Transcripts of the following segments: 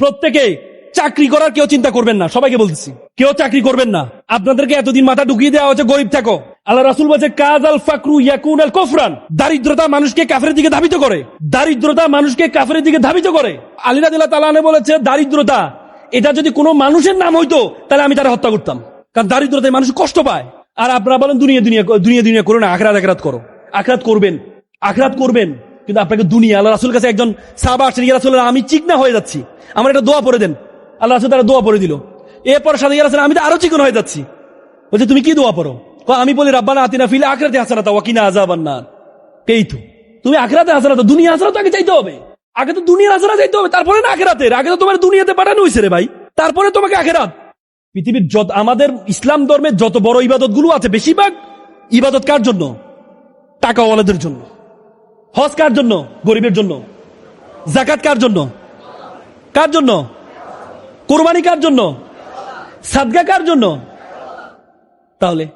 প্রত্যেকে চাকরি করার কেউ চিন্তা করবেন না, সবাইকে বলতেছি। কেউ চাকরি করবেন না। আপনাদেরকে এতদিন মাথা ঢুকিয়ে দেওয়া হচ্ছে, গরিব থাকো। আল্লাহ রাসুল বলছে কাজ আল ফাকরু ইয়াকুন আল কোফরান। দারিদ্রতা মানুষকে কাফের দিকে ধাবিত করে। দারিদ্রতা মানুষকে কাফের দিকে ধাবিত করে। আলিরা দিল্লা তালানে বলেছে, দারিদ্রতা, এটা যদি কোনো মানুষের নাম হইতো, তাহলে আমি তারা হত্যা করতাম। কারণ দারিদ্রতায় মানুষ কষ্ট পায়। আর আপনারা বলেন, দুনিয়া দুনিয়া দুনিয়া দুনিয়া করো না, আখরাত আখরাত করো। আখরাত করবেন আখরাত করবেন। কিন্তু আপনাকে দুনিয়া আল্লাহ রাসুল কাছে একজন সাহাবা আসছেন ইয়া রাসূলুল্লাহ, আমি চিকনা হয়ে যাচ্ছি। আমার একটা দোয়া পড়ে দেন। আল্লাহ রাসুল তারা দোয়া পরে দিল। এরপর সাথে ইয়া রাসূল, আমি তো আরও চিকন হয়ে যাচ্ছি। বলছে তুমি কি দোয়া পড়ো? আমি বলি রাব্বানা আতিনা ফিল আখরাতে হাসানাতা ওয়া কিনা আযাবান নার। এই তো। তুমি আখরাতে হাসানাতা দুনিয়া হাসানাত আগে চাইতে হবে। আগে তো দুনিয়ার হাসানা চাইতে হবে। তারপরে না আখেরাতের। আগে তো তোমার দুনিয়াতে পাঠানো হয়েছে রে ভাই। তারপরে তোমাকে আখেরাত। পৃথিবীর যত আমাদের ইসলাম ধর্মের যত বড় ইবাদতগুলো আছে বেশিরভাগ ইবাদত কার জন্য? টাকাওয়ালাদের জন্য। হজ কার জন্য? গরিবের জন্য। জাকাত কার জন্য? কার জন্য? কোরবানি কার জন্য? সাদগা কার জন্য? তাহলে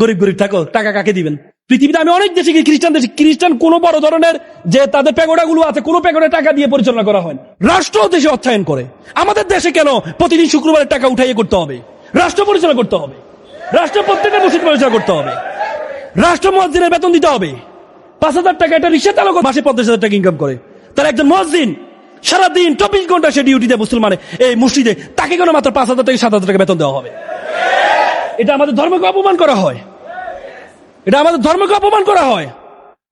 গরিব গরিব থাকো, টাকা কাকে দিবেন? পৃথিবীতে আমি অনেক দেশে খ্রিস্টান দেশে খ্রিস্টান কোন বড় ধরনের যে তাদেরগুলো আছে, কোন প্যাগোডা টাকা দিয়ে পরিচালনা করা হয়। রাষ্ট্র দেশে অর্থায়ন করে। আমাদের দেশে কেন প্রতিদিন শুক্রবারের টাকা উঠাইয়ে করতে হবে? রাষ্ট্র পরিচালনা করতে হবে। রাষ্ট্র প্রত্যেকটা মসজিদ পরিচালনা করতে হবে। রাষ্ট্র মসজিদের বেতন দিতে হবে। পাঁচ হাজার টাকা একটা রিক্সা চালক মাসে পঞ্চাশ হাজার টাকা ইনকাম করে। তার একজন মসজিদ, সারাদিন চব্বিশ ঘণ্টা সে ডিউটিতে মুসলমানে, এই মসজিদে, তাকে কেন মাত্র পাঁচ হাজার টাকা সাত হাজার টাকা বেতন দেওয়া হবে? এটা আমাদের ধর্মকে অপমান করা হয়। এটা আমাদের ধর্মকে অপমান করা হয়।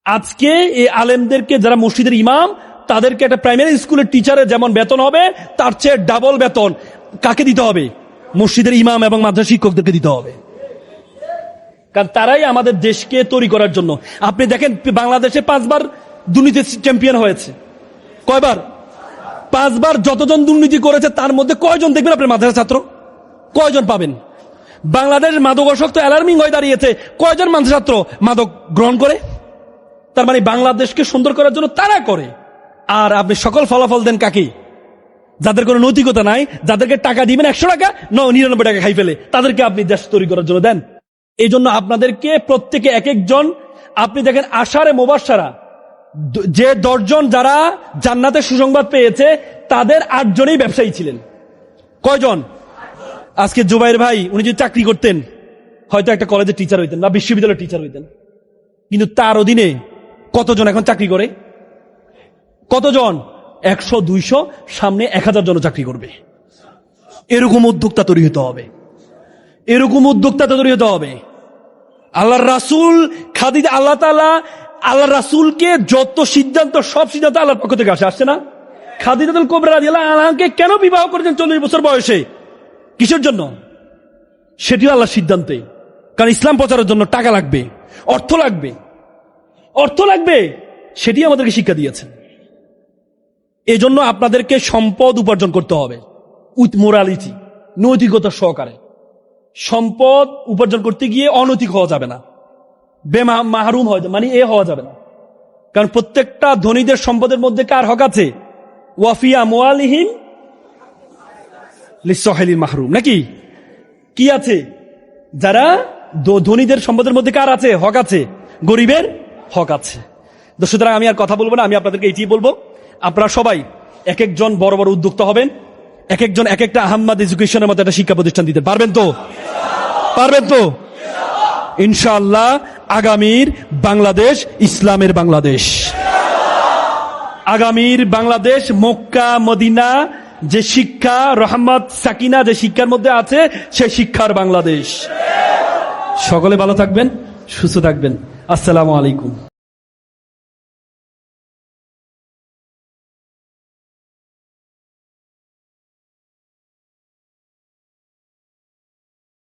আজকে এই আলেমদেরকে, যারা মসজিদের ইমাম, তাদেরকে একটা প্রাইমারি স্কুলের টিচারের যেমন বেতন হবে, তার চেয়ে ডাবল বেতন কাকে দিতে হবে? মসজিদের ইমাম এবং মাদ্রাসা শিক্ষকদেরকে দিতে হবে। কারণ তারাই আমাদের দেশকে তৈরি করার জন্য। আপনি দেখেন, বাংলাদেশে পাঁচবার দুর্নীতি চ্যাম্পিয়ন হয়েছে। কয়বার? পাঁচবার যতজন দুর্নীতি করেছে, তার মধ্যে কয়জন দেখবেন আপনার মাদ্রাসা ছাত্র? কয়জন পাবেন? বাংলাদেশ মাদকাসক্ত অ্যালার্মিং হয়ে দাঁড়িয়েছে। কয়জন মানুষ ছাত্র মাদক গ্রহণ করে? তার মানে বাংলাদেশকে সুন্দর করার জন্য তারা করে। আর আপনি সকল ফলাফল দেন কাকে? যাদের কোনো নৈতিকতা নাই, যাদেরকে টাকা দিবেন একশো টাকা, ন, নিরানব্বই টাকা খাই ফেলে। তাদেরকে আপনি দেশ তৈরি করার জন্য দেন। এই জন্য আপনাদেরকে প্রত্যেকে এক একজন, আপনি দেখেন আষাঢ়ে মোবাসারা যে দশজন যারা জান্নাতের সুসংবাদ পেয়েছে, তাদের আটজনেই ব্যবসায়ী ছিলেন। কয়জন? আজকে জুবাইর ভাই, উনি যদি চাকরি করতেন, হয়তো একটা কলেজের টিচার হইতেন বা বিশ্ববিদ্যালয়ের টিচার হইতেন। কিন্তু তার অধীনে কতজন এখন চাকরি করে? কতজন? একশো, দুইশো, সামনে এক হাজার জন চাকরি করবে। এরকম উদ্যোক্তা তৈরি হতে হবে। এরকম উদ্যোক্তা তৈরি হতে হবে। আল্লাহ রাসুল খাদিদ আল্লাহ তালা আল্লাহ রাসুলকে যত সিদ্ধান্ত, সব সিদ্ধান্ত আল্লাহর পক্ষ থেকে আসে, আসছে না? খাদিদাতুল কোবরা রাদিয়াল্লাহু আনহাকে কেন বিবাহ করেছেন চল্লিশ বছর বয়সে? কিসের জন্য? সেটিও আল্লাহর সিদ্ধান্তে। কারণ ইসলাম প্রচারের জন্য টাকা লাগবে, অর্থ লাগবে। অর্থ লাগবে সেটি আমাদেরকে শিক্ষা দিয়েছেন। এই জন্য আপনাদেরকে সম্পদ উপার্জন করতে হবে, উইথ মোরালিটি, নৈতিকতা সহকারে। সম্পদ উপার্জন করতে গিয়ে অনৈতিক হওয়া যাবে না। বেমা, মাহরুম হওয়া মানে এ হওয়া যাবে না। কারণ প্রত্যেকটা ধনীদের সম্পদের মধ্যে কার হক আছে? ওয়াফিয়া মোয়ালিহীন মাহরুম। নাকি? কি আছে? যারা ধনীদের সম্পদের মধ্যে কার আছে? হক আছে। গরিবের হক আছে। সুতরাং আমি আর কথা বলব না, আমি আপনাদেরকে এটি বলব। আপনারা সবাই এক একজন বড় বড় উদ্যোক্তা হবেন এক একজন এক একটা আহম্মদ এডুকেশনের মতো একটা শিক্ষা প্রতিষ্ঠান দিতে পারবেন তো? পারবেন তো? ইনশাল্লাহ আগামীর বাংলাদেশ ইসলামের বাংলাদেশ। আগামীর বাংলাদেশ, মক্কা, মদিনা, যে শিক্ষা, রহমত, সাকিনা যে শিক্ষার মধ্যে আছে, সে শিক্ষার বাংলাদেশ। সকলে ভালো থাকবেন, সুস্থ থাকবেন। আসসালামু আলাইকুম।